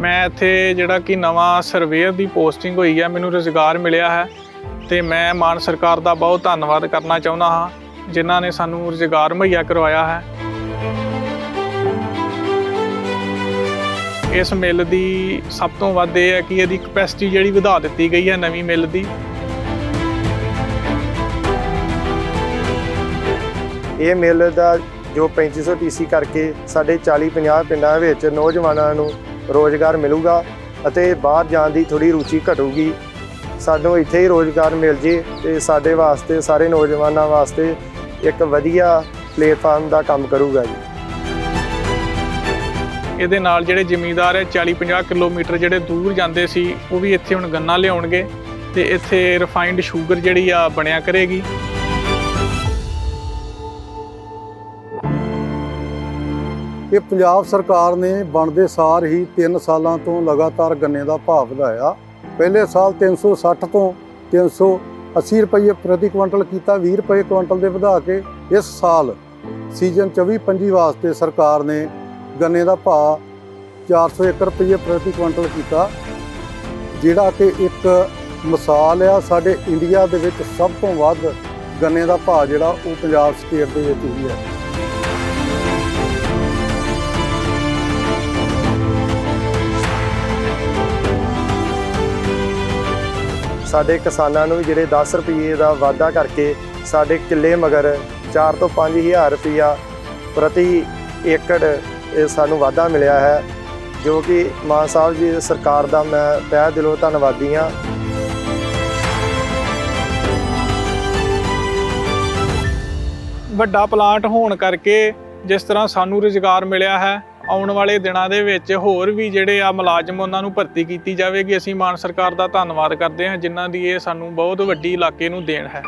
ਮੈਂ ਇੱਥੇ ਜਿਹੜਾ ਕਿ ਨਵਾਂ ਸਰਵੇਅਰ ਦੀ ਪੋਸਟਿੰਗ ਹੋਈ ਹੈ ਮੈਨੂੰ ਰੁਜ਼ਗਾਰ ਮਿਲਿਆ ਹੈ ਤੇ ਮੈਂ ਮਾਨ ਸਰਕਾਰ ਦਾ ਬਹੁਤ ਧੰਨਵਾਦ ਕਰਨਾ ਚਾਹੁੰਦਾ ਹਾਂ, ਜਿਨ੍ਹਾਂ ਨੇ ਸਾਨੂੰ ਰੁਜ਼ਗਾਰ ਮੁਹੱਈਆ ਕਰਵਾਇਆ ਹੈ। ਇਸ ਮਿੱਲ ਦੀ ਸਭ ਤੋਂ ਵੱਧ ਇਹ ਹੈ ਕਿ ਇਹਦੀ ਕਪੈਸਿਟੀ ਜਿਹੜੀ ਵਧਾ ਦਿੱਤੀ ਗਈ ਹੈ ਨਵੀਂ ਮਿੱਲ ਦੀ। ਇਹ ਮਿੱਲ ਦਾ ਜੋ 3500 ਟੀਸੀ ਕਰਕੇ ਸਾਡੇ 40-50 ਪਿੰਡਾਂ ਵਿੱਚ ਨੌਜਵਾਨਾਂ ਨੂੰ ਰੋਜ਼ਗਾਰ ਮਿਲੂਗਾ ਅਤੇ ਬਾਹਰ ਜਾਣ ਦੀ ਥੋੜੀ ਰੁਚੀ ਘਟੂਗੀ। ਸਾਨੂੰ ਇੱਥੇ ਹੀ ਰੋਜ਼ਗਾਰ ਮਿਲ ਜੇ ਤੇ ਸਾਡੇ ਵਾਸਤੇ, ਸਾਰੇ ਨੌਜਵਾਨਾਂ ਵਾਸਤੇ ਇੱਕ ਵਧੀਆ ਪਲੇਟਫਾਰਮ ਦਾ ਕੰਮ ਕਰੂਗਾ ਜੀ। ਇਹਦੇ ਨਾਲ ਜਿਹੜੇ ਜ਼ਿਮੀਂਦਾਰ ਹੈ 40-50 ਕਿਲੋਮੀਟਰ ਜਿਹੜੇ ਦੂਰ ਜਾਂਦੇ ਸੀ, ਉਹ ਵੀ ਇੱਥੇ ਹੁਣ ਗੰਨਾ ਲਿਆਉਣਗੇ ਤੇ ਇੱਥੇ ਰਿਫਾਈਨਡ ਸ਼ੂਗਰ ਜਿਹੜੀ ਆ ਬਣਿਆ ਕਰੇਗੀ। ਇਹ ਪੰਜਾਬ ਸਰਕਾਰ ਨੇ ਬਣਦੇ ਸਾਰ ਹੀ 3 ਸਾਲਾਂ ਤੋਂ ਲਗਾਤਾਰ ਗੰਨੇ ਦਾ ਭਾਅ ਵਧਾਇਆ। ਪਹਿਲੇ ਸਾਲ 360 ਤੋਂ 380 ਰੁਪਏ ਪ੍ਰਤੀ ਕੁਇੰਟਲ ਕੀਤਾ 20 ਰੁਪਏ ਕੁਇੰਟਲ ਦੇ ਵਧਾ ਕੇ ਇਸ ਸਾਲ ਸੀਜ਼ਨ 24-25 ਵਾਸਤੇ ਸਰਕਾਰ ਨੇ ਗੰਨੇ ਦਾ ਭਾਅ 401 ਰੁਪਏ ਪ੍ਰਤੀ ਕੁਇੰਟਲ ਕੀਤਾ, ਜਿਹੜਾ ਕਿ ਇੱਕ ਮਿਸਾਲ ਆ। ਸਾਡੇ ਇੰਡੀਆ ਦੇ ਵਿੱਚ ਸਭ ਤੋਂ ਵੱਧ ਗੰਨੇ ਦਾ ਭਾਅ ਜਿਹੜਾ ਉਹ ਪੰਜਾਬ ਸਟੇਟ ਦੇ ਵਿੱਚ ਹੀ ਹੈ। ਸਾਡੇ ਕਿਸਾਨਾਂ ਨੂੰ ਵੀ ਜਿਹੜੇ 10 ਰੁਪਏ ਦਾ ਵਾਅਦਾ ਕਰਕੇ ਸਾਡੇ ਕਿੱਲੇ ਮਗਰ 4 ਤੋਂ 5000 ਰੁਪਇਆ ਪ੍ਰਤੀ ਏਕੜ, ਇਹ ਸਾਨੂੰ ਵਾਅਦਾ ਮਿਲਿਆ ਹੈ, ਜੋ ਕਿ ਮਾਨ ਸਾਹਿਬ ਜੀ ਦੀ ਸਰਕਾਰ ਦਾ ਮੈਂ ਤਹਿ ਦਿਲੋਂ ਧੰਨਵਾਦੀ ਹਾਂ। ਵੱਡਾ ਪਲਾਂਟ ਹੋਣ ਕਰਕੇ ਜਿਸ ਤਰ੍ਹਾਂ ਸਾਨੂੰ ਰੁਜ਼ਗਾਰ ਮਿਲਿਆ ਹੈ ਆਉਣ ਵਾਲੇ ਦਿਨਾਂ ਦੇ ਵਿੱਚ ਹੋਰ ਵੀ ਜਿਹੜੇ ਆ ਮੁਲਾਜ਼ਮ ਉਹਨਾਂ ਨੂੰ ਭਰਤੀ ਕੀਤੀ ਜਾਵੇਗੀ। ਅਸੀਂ ਮਾਨ ਸਰਕਾਰ ਦਾ ਧੰਨਵਾਦ ਕਰਦੇ ਹਾਂ, ਜਿਨ੍ਹਾਂ ਦੀ ਇਹ ਸਾਨੂੰ ਬਹੁਤ ਵੱਡੀ ਇਲਾਕੇ ਨੂੰ ਦੇਣ ਹੈ।